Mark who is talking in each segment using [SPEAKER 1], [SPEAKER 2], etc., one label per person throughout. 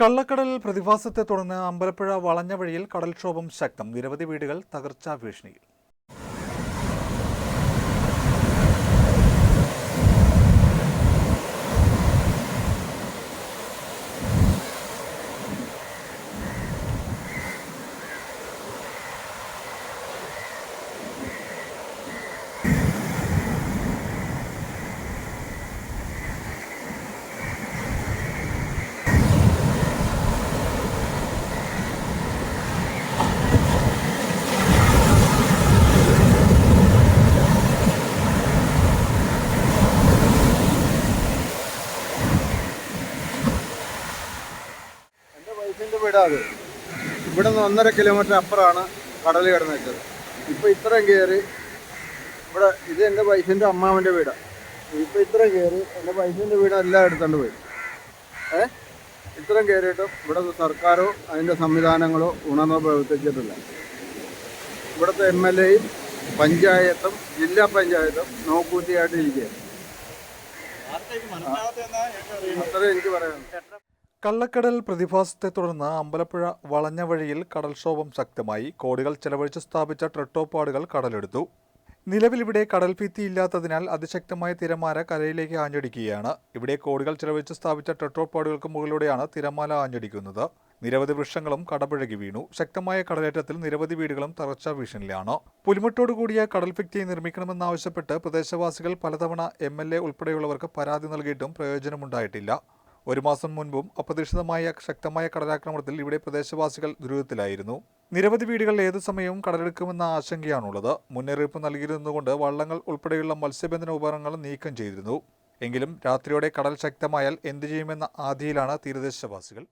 [SPEAKER 1] കള്ളക്കടൽ പ്രതിഭാസത്തെ തുടർന്ന് അമ്പലപ്പുഴ വളഞ്ഞ വഴിയിൽ കടൽക്ഷോഭം ശക്തം. നിരവധി വീടുകൾ തകർച്ചാ ഭീഷണിയിൽ.
[SPEAKER 2] എന്റെ വൈഫിന്റെ വീടാ അത്. ഇവിടെ നിന്ന് ഒന്നര കിലോമീറ്റർ അപ്പുറമാണ് കടൽ കിടന്നിട്ടത് ഇപ്പൊ ഇപ്പോൾ ഇത്രയും കയറി ഇവിടെ ഇത് എന്റെ വൈഫിന്റെ അമ്മാവന്റെ വീടാണ് ഇപ്പൊ ഇത്രയും കയറി എന്റെ വൈഫിന്റെ വീട് എല്ലാം എടുത്തോണ്ട് പോയി. ഏ? ഇത്രയും കയറിയിട്ടും ഇവിടെ സർക്കാരോ അതിന്റെ സംവിധാനങ്ങളോ ഉണർന്ന് പ്രവർത്തിച്ചിട്ടില്ല. ഇവിടുത്തെ എം എൽ എയും പഞ്ചായത്തും ജില്ലാ പഞ്ചായത്തും നോക്കൂത്തിയായിട്ട് ഇരിക്കുകയാണ് അത്രയും എനിക്ക് പറയാനുള്ളൂ.
[SPEAKER 1] കള്ളക്കടൽ പ്രതിഭാസത്തെ തുടർന്ന് അമ്പലപ്പുഴ വളഞ്ഞ വഴിയിൽ കടൽക്ഷോഭം ശക്തമായി. കോടികൾ ചെലവഴിച്ച് സ്ഥാപിച്ച ട്രെട്ടോപ്പാടുകൾ കടലെടുത്തു. നിലവിൽ ഇവിടെ കടൽ ഇല്ലാത്തതിനാൽ അതിശക്തമായ തിരമാല കരയിലേക്ക് ആഞ്ഞടിക്കുകയാണ്. ഇവിടെ കോടികൾ ചെലവഴിച്ച് സ്ഥാപിച്ച ട്രെട്ടോപ്പാടുകൾക്ക് മുകളിലൂടെയാണ് തിരമാല ആഞ്ഞടിക്കുന്നത്. നിരവധി വൃക്ഷങ്ങളും കടപുഴകി വീണു. ശക്തമായ കടലേറ്റത്തിൽ നിരവധി വീടുകളും തകർച്ചാ ഭീഷണിയിലാണ്. പുലിമുട്ടോട് കൂടിയ കടൽ ഭിത്തി നിർമ്മിക്കണമെന്നാവശ്യപ്പെട്ട് പ്രദേശവാസികൾ പലതവണ എം എൽ എ ഉൾപ്പെടെയുള്ളവർക്ക് പരാതി നൽകിയിട്ടും പ്രയോജനമുണ്ടായിട്ടില്ല. ഒരു മാസം മുൻപും അപ്രതീക്ഷിതമായ ശക്തമായ കടലാക്രമണത്തിൽ ഇവിടെ പ്രദേശവാസികൾ ദുരിതത്തിലായിരുന്നു. നിരവധി വീടുകൾ ഏതു സമയവും കടലെടുക്കുമെന്ന ആശങ്കയാണുള്ളത്. മുന്നറിയിപ്പ് നൽകിയിരുന്നതുകൊണ്ട് വള്ളങ്ങൾ ഉൾപ്പെടെയുള്ള മത്സ്യബന്ധന ഉപകരണങ്ങൾ നീക്കം ചെയ്തിരുന്നു. എങ്കിലും രാത്രിയോടെ കടൽ ശക്തമായാൽ എന്തു ചെയ്യുമെന്ന ആധിയിലാണ് തീരദേശവാസികൾ.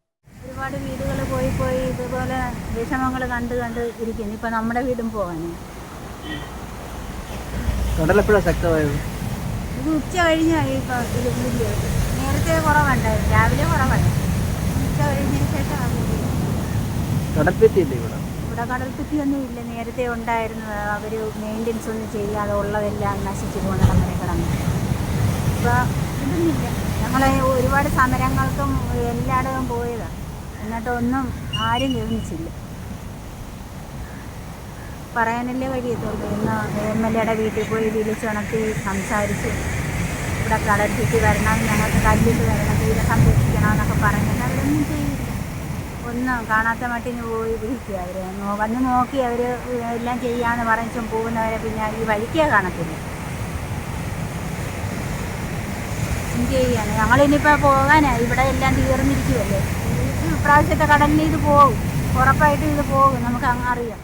[SPEAKER 3] ഒരുപാട് വീടുകൾ പോയി പോയി ഇതുപോലെ വിഷമങ്ങൾ കണ്ട് കണ്ട് ഇരിക്കുന്നു. ഇപ്പൊ നമ്മുടെ വീടും പോകാന്
[SPEAKER 4] ശക്തമായത്?
[SPEAKER 3] ഇത് ഉച്ച കഴിഞ്ഞായി ഇപ്പൊ നേരത്തെ കുറവുണ്ടായിരുന്നു.
[SPEAKER 4] കടൽപ്പെത്തിയില്ലേ ഇവിടെ?
[SPEAKER 3] ഇവിടെ ഒന്നും ഇല്ല. നേരത്തെ ഉണ്ടായിരുന്നു അവർ മെയിന്റെനൻസ് ഒന്നും ചെയ്യാതെ ഉള്ളതെല്ലാം നശിച്ചു പോകുന്ന അങ്ങനെ കിടന്നു. ഇപ്പോൾ ഇതൊന്നുമില്ല. ഞങ്ങൾ ഒരുപാട് സമരങ്ങൾക്കും എല്ലായിടവും പോയതാണ് എന്നിട്ടൊന്നും ആരും ഗവനിച്ചില്ല പറയാനല്ലേ കഴിയത്തുള്ളൂ. ഇന്ന് എം എൽ എയുടെ വീട്ടിൽ പോയി വിളിച്ചുണക്കി സംസാരിച്ച് ഇവിടെ കടൽ ചുറ്റി വരണം ഞങ്ങൾക്ക് കല്ലിട്ട് വരണം തീരെ സംരക്ഷിക്കണമെന്നൊക്കെ പറഞ്ഞിട്ട് അവരൊന്നും ചെയ്യില്ല. ഒന്നും കാണാത്ത മട്ടിന് പോയി വിളിക്കുക അവർ വന്ന് നോക്കി അവർ എല്ലാം ചെയ്യാമെന്ന് പറഞ്ഞും പോകുന്നവരെ പിന്നെ ഈ വഴിക്കേ കാണത്തില്ല. എന്ത് ചെയ്യാണ് ഞങ്ങളിനിപ്പോൾ പോകാനാണ് ഇവിടെ എല്ലാം തീർന്നിരിക്കുമല്ലേ ഈ പ്രാവശ്യത്തെ കടലിൽ ഇത് പോകും. ഉറപ്പായിട്ടും ഇത് പോകും. നമുക്ക് അങ്ങ് അറിയാം.